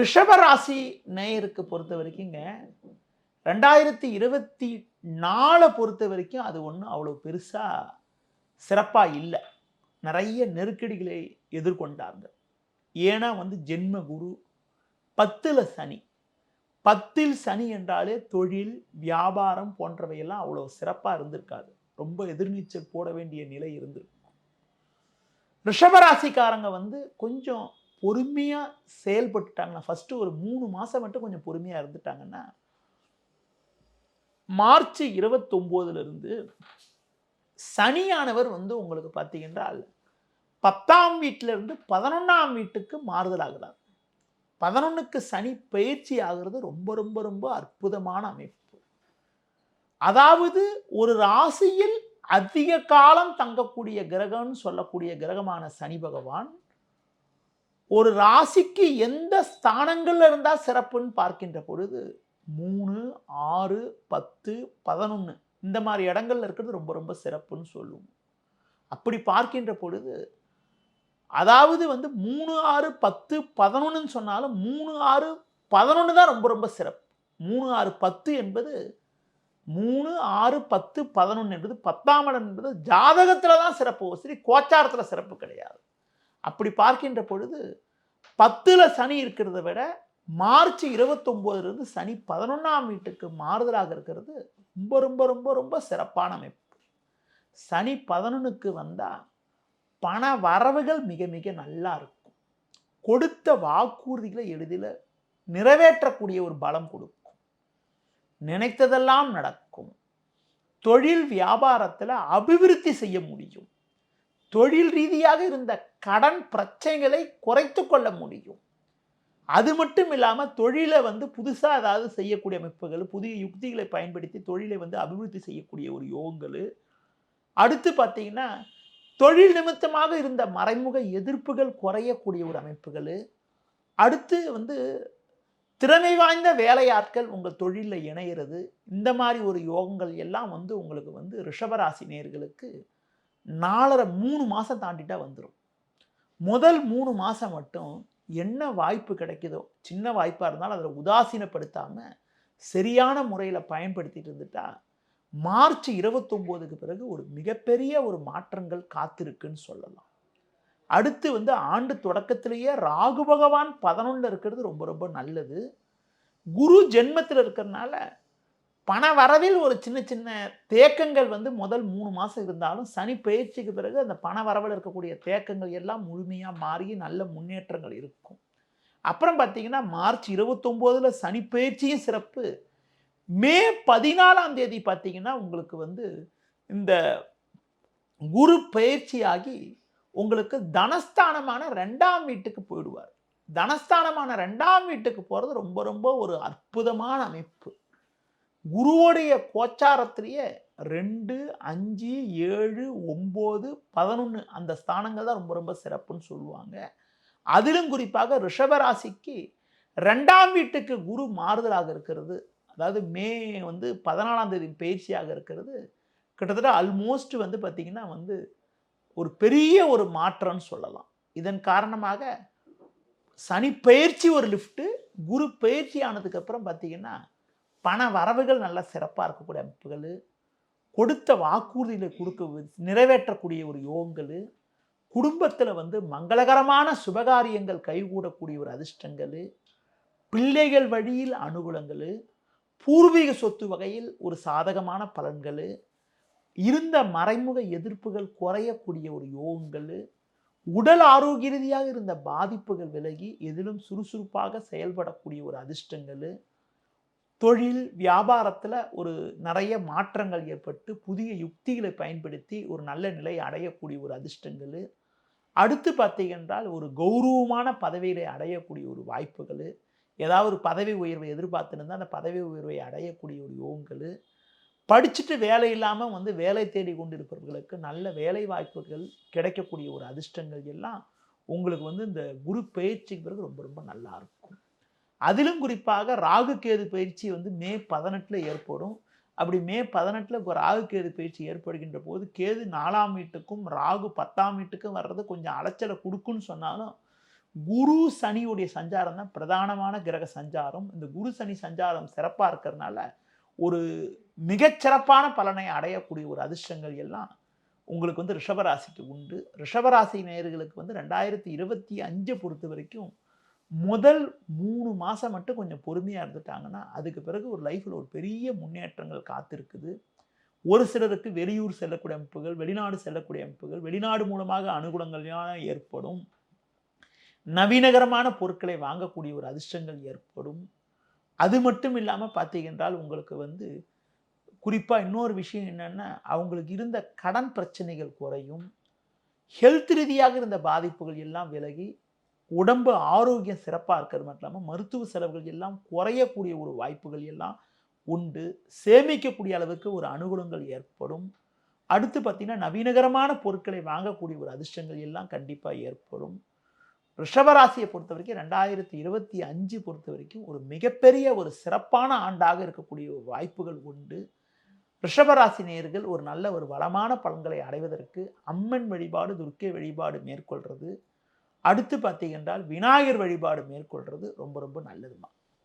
ரிஷபராசி நேயருக்கு பொறுத்த வரைக்குங்க ரெண்டாயிரத்தி இருபத்தி நாலை பொறுத்த வரைக்கும் அது ஒன்றும் அவ்வளோ பெருசாக சிறப்பாக இல்லை. நிறைய நெருக்கடிகளை எதிர்கொண்டாங்க. ஏன்னா வந்து ஜென்ம குரு பத்தில் சனி. பத்தில் சனி என்றாலே தொழில் வியாபாரம் போன்றவையெல்லாம் அவ்வளோ சிறப்பாக இருந்திருக்காது. ரொம்ப எதிர்நீச்சல் போட வேண்டிய நிலை இருந்திருக்கும். ரிஷபராசிக்காரங்க வந்து கொஞ்சம் பொறுமையாக செயல்பட்டுட்டாங்கன்னா ஃபஸ்ட்டு ஒரு மூணு மாதம் மட்டும் கொஞ்சம் பொறுமையாக இருந்துட்டாங்கன்னா மார்ச் இருபத்தொம்போதுலேருந்து சனியானவர் வந்து உங்களுக்கு பார்த்தீங்கன்றால் பத்தாம் வீட்டிலிருந்து பதினொன்றாம் வீட்டுக்கு மாறுதல் ஆகிறார் பதினொன்றுக்கு சனி பயிற்சி ஆகிறது ரொம்ப ரொம்ப ரொம்ப அற்புதமான அமைப்பு. அதாவது ஒரு ராசியில் அதிக காலம் தங்கக்கூடிய கிரகம்னு சொல்லக்கூடிய கிரகமான சனி பகவான் ஒரு ராசிக்கு எந்த ஸ்தானங்கள்ல இருந்தா சிறப்புன்னு பார்க்கின்ற பொழுது மூணு ஆறு பத்து பதினொன்று இந்த மாதிரி இடங்கள்ல இருக்கிறது ரொம்ப ரொம்ப சிறப்புன்னு சொல்லுவோம் அப்படி பார்க்கின்ற பொழுது அதாவது வந்து மூணு ஆறு பத்து பதினொன்றுன்னு சொன்னாலும் மூணு ஆறு பதினொன்று தான் ரொம்ப ரொம்ப சிறப்பு. மூணு ஆறு பத்து என்பது மூணு ஆறு பத்து பதினொன்று என்பது பத்தாம் இடம் என்பது ஜாதகத்தில் தான் சிறப்பு. சரி கோச்சாரத்தில் சிறப்பு கிடையாது. அப்படி பார்க்கின்ற பொழுது பத்தில் சனி இருக்கிறத விட மார்ச் இருபத்தொம்போதுலேருந்து சனி பதினொன்றாம் வீட்டுக்கு மாறுதலாக இருக்கிறது ரொம்ப ரொம்ப ரொம்ப ரொம்ப சிறப்பான அமைப்பு. சனி பதினொன்றுக்கு வந்தால் பண வரவுகள் மிக மிக நல்லா இருக்கும். கொடுத்த வாக்குறுதிகளை எளிதில் நிறைவேற்றக்கூடிய ஒரு பலம் கொடுக்கும். நினைத்ததெல்லாம் நடக்கும். தொழில் வியாபாரத்தில் அபிவிருத்தி செய்ய முடியும். தொழில் ரீதியாக இருந்த கடன் பிரச்சனைகளை குறைத்து கொள்ள முடியும். அது மட்டும் இல்லாமல் தொழிலை வந்து புதுசாக ஏதாவது செய்யக்கூடிய அமைப்புகள் புதிய யுக்திகளை பயன்படுத்தி தொழிலை வந்து அபிவிருத்தி செய்யக்கூடிய ஒரு யோகங்கள். அடுத்து பார்த்தீங்கன்னா தொழில் நிமித்தமாக இருந்த மறைமுக எதிர்ப்புகள் குறையக்கூடிய ஒரு அமைப்புகள். அடுத்து வந்து திறமை வாய்ந்த வேலையாட்கள் உங்கள் தொழிலில் இணையிறது. இந்த மாதிரி ஒரு யோகங்கள் எல்லாம் வந்து உங்களுக்கு வந்து ரிஷபராசி நேர்களுக்கு நாலரை மூணு மாதம் தாண்டிட்டா வந்துடும் முதல் மூணு மாதம் மட்டும் என்ன வாய்ப்பு கிடைக்குதோ சின்ன வாய்ப்பாக இருந்தாலும் அதில் உதாசீனப்படுத்தாமல் சரியான முறையில் பயன்படுத்திட்டு இருந்துட்டா மார்ச் இருபத்தொம்போதுக்கு பிறகு ஒரு மிகப்பெரிய ஒரு மாற்றங்கள் காத்திருக்குன்னு சொல்லலாம். அடுத்து வந்து ஆண்டு தொடக்கத்திலேயே ராகு பகவான் பதினொன்றில் இருக்கிறது ரொம்ப ரொம்ப நல்லது. குரு ஜென்மத்தில் இருக்கிறதுனால பண வரவில் ஒரு சின்ன சின்ன தேக்கங்கள் வந்து முதல் மூணு மாதம் இருந்தாலும் சனி பயிற்சிக்கு பிறகு அந்த பண வரவில் இருக்கக்கூடிய தேக்கங்கள் எல்லாம் முழுமையாக மாறி நல்ல முன்னேற்றங்கள் இருக்கும். அப்புறம் பார்த்தீங்கன்னா மார்ச் இருபத்தொம்போதில் சனி பயிற்சியும் சிறப்பு. மே பதினாலாம் தேதி பார்த்தீங்கன்னா உங்களுக்கு வந்து இந்த குரு பயிற்சியாகி உங்களுக்கு தனஸ்தானமான ரெண்டாம் வீட்டுக்கு போயிடுவார். தனஸ்தானமான ரெண்டாம் வீட்டுக்கு போகிறது ரொம்ப ரொம்ப ஒரு அற்புதமான அமைப்பு. குருவோடைய கோச்சாரத்திலேயே ரெண்டு அஞ்சு ஏழு ஒம்பது பதினொன்று அந்த ஸ்தானங்கள் தான் ரொம்ப ரொம்ப சிறப்புன்னு சொல்லுவாங்க. அதிலும் குறிப்பாக ரிஷபராசிக்கு ரெண்டாம் வீட்டுக்கு குரு மாறுதலாக இருக்கிறது. அதாவது மே வந்து பதினாலாம் தேதி பயிற்சியாக இருக்கிறது. கிட்டத்தட்ட ஆல்மோஸ்ட் வந்து பார்த்திங்கன்னா வந்து ஒரு பெரிய ஒரு மாற்றம்னு சொல்லலாம். இதன் காரணமாக சனி பயிற்சி ஒரு லிஃப்ட்டு குரு பயிற்சி ஆனதுக்கப்புறம் பார்த்திங்கன்னா பண வரவுகள் நல்லா சிறப்பாக இருக்கக்கூடிய அமைப்புகள் கொடுத்த வாக்குறுதிகளை கொடுக்க நிறைவேற்றக்கூடிய ஒரு யோகங்கள் குடும்பத்தில் வந்து மங்களகரமான சுபகாரியங்கள் கைகூடக்கூடிய ஒரு அதிர்ஷ்டங்கள் பிள்ளைகள் வழியில் அனுகூலங்கள் பூர்வீக சொத்து வகையில் ஒரு சாதகமான பலன்கள் இருந்த மறைமுக எதிர்ப்புகள் குறையக்கூடிய ஒரு யோகங்கள் உடல் ஆரோக்கிய ரீதியாக இருந்த பாதிப்புகள் விலகி எதிலும் சுறுசுறுப்பாக செயல்படக்கூடிய ஒரு அதிர்ஷ்டங்கள் தொழில் வியாபாரத்தில் ஒரு நிறைய மாற்றங்கள் ஏற்பட்டு புதிய யுக்திகளை பயன்படுத்தி ஒரு நல்ல நிலை அடையக்கூடிய ஒரு அதிர்ஷ்டங்கள். அடுத்து பார்த்தீங்கன்றால் ஒரு கௌரவமான பதவிகளை அடையக்கூடிய ஒரு வாய்ப்புகள். ஏதாவது ஒரு பதவி உயர்வை எதிர்பார்த்துருந்தா அந்த பதவி உயர்வை அடையக்கூடிய ஒரு யோகங்கள். படிச்சுட்டு வேலை இல்லாமல் வந்து வேலை தேடி கொண்டிருப்பவர்களுக்கு நல்ல வேலை வாய்ப்புகள் கிடைக்கக்கூடிய ஒரு அதிர்ஷ்டங்கள் எல்லாம் உங்களுக்கு வந்து இந்த குரு பயிற்சிக்கு பிறகு ரொம்ப ரொம்ப நல்லா இருக்கும். அதிலும் குறிப்பாக ராகு கேது பயிற்சி வந்து மே பதினெட்டில் ஏற்படும். அப்படி மே பதினெட்டில் ராகு கேது பயிற்சி ஏற்படுகின்ற போது கேது நாலாம் வீட்டுக்கும் ராகு பத்தாம் வீட்டுக்கும் வர்றது கொஞ்சம் அலைச்சலை கொடுக்குன்னு சொன்னாலும் குரு சனியுடைய சஞ்சாரம் தான் பிரதானமான கிரக சஞ்சாரம். இந்த குரு சனி சஞ்சாரம் சிறப்பாக இருக்கிறதுனால ஒரு மிகச்சிறப்பான பலனை அடையக்கூடிய ஒரு அதிர்ஷ்டங்கள் எல்லாம் உங்களுக்கு வந்து ரிஷபராசிக்கு உண்டு. ரிஷபராசி நேயர்களுக்கு வந்து ரெண்டாயிரத்தி இருபத்தி அஞ்சை பொறுத்த வரைக்கும் முதல் மூணு மாதம் மட்டும் கொஞ்சம் பொறுமையாக இருந்துட்டாங்கன்னா அதுக்கு பிறகு ஒரு லைஃப்பில் ஒரு பெரிய முன்னேற்றங்கள் காத்திருக்குது. ஒரு சிலருக்கு வெளியூர் செல்லக்கூடிய அமைப்புகள் வெளிநாடு செல்லக்கூடிய அமைப்புகள் வெளிநாடு மூலமாக அனுகூலங்கள்லாம் ஏற்படும். நவீனகரமான பொருட்களை வாங்கக்கூடிய ஒரு அதிர்ஷ்டங்கள் ஏற்படும். அது மட்டும் இல்லாமல் பார்த்தீங்கன்றால் உங்களுக்கு வந்து குறிப்பாக இன்னொரு விஷயம் என்னென்னா அவங்களுக்கு இருந்த கடன் பிரச்சனைகள் குறையும். ஹெல்த் ரீதியாக இருந்த பாதிப்புகள் எல்லாம் விலகி உடம்பு ஆரோக்கியம் சிறப்பாக இருக்கிறது மட்டும் இல்லாமல் மருத்துவ செலவுகள் எல்லாம் குறையக்கூடிய ஒரு வாய்ப்புகள் எல்லாம் உண்டு. சேமிக்கக்கூடிய அளவுக்கு ஒரு அனுகூலங்கள் ஏற்படும். அடுத்து பார்த்தீங்கன்னா நவீனகரமான பொருட்களை வாங்கக்கூடிய ஒரு அதிர்ஷ்டங்கள் எல்லாம் கண்டிப்பாக ஏற்படும். ரிஷபராசியை பொறுத்த வரைக்கும் ரெண்டாயிரத்தி இருபத்தி அஞ்சு பொறுத்த வரைக்கும் ஒரு மிகப்பெரிய ஒரு சிறப்பான ஆண்டாக இருக்கக்கூடிய ஒரு வாய்ப்புகள் உண்டு. ரிஷபராசி நேர்கள் ஒரு நல்ல ஒரு வளமான பலன்களை அடைவதற்கு அம்மன் வழிபாடு துர்க்கை வழிபாடு மேற்கொள்வது அடுத்து பார்த்தீங்கன்றால் விநாயகர் வழிபாடு மேற்கொள்வது ரொம்ப ரொம்ப நல்லதுமா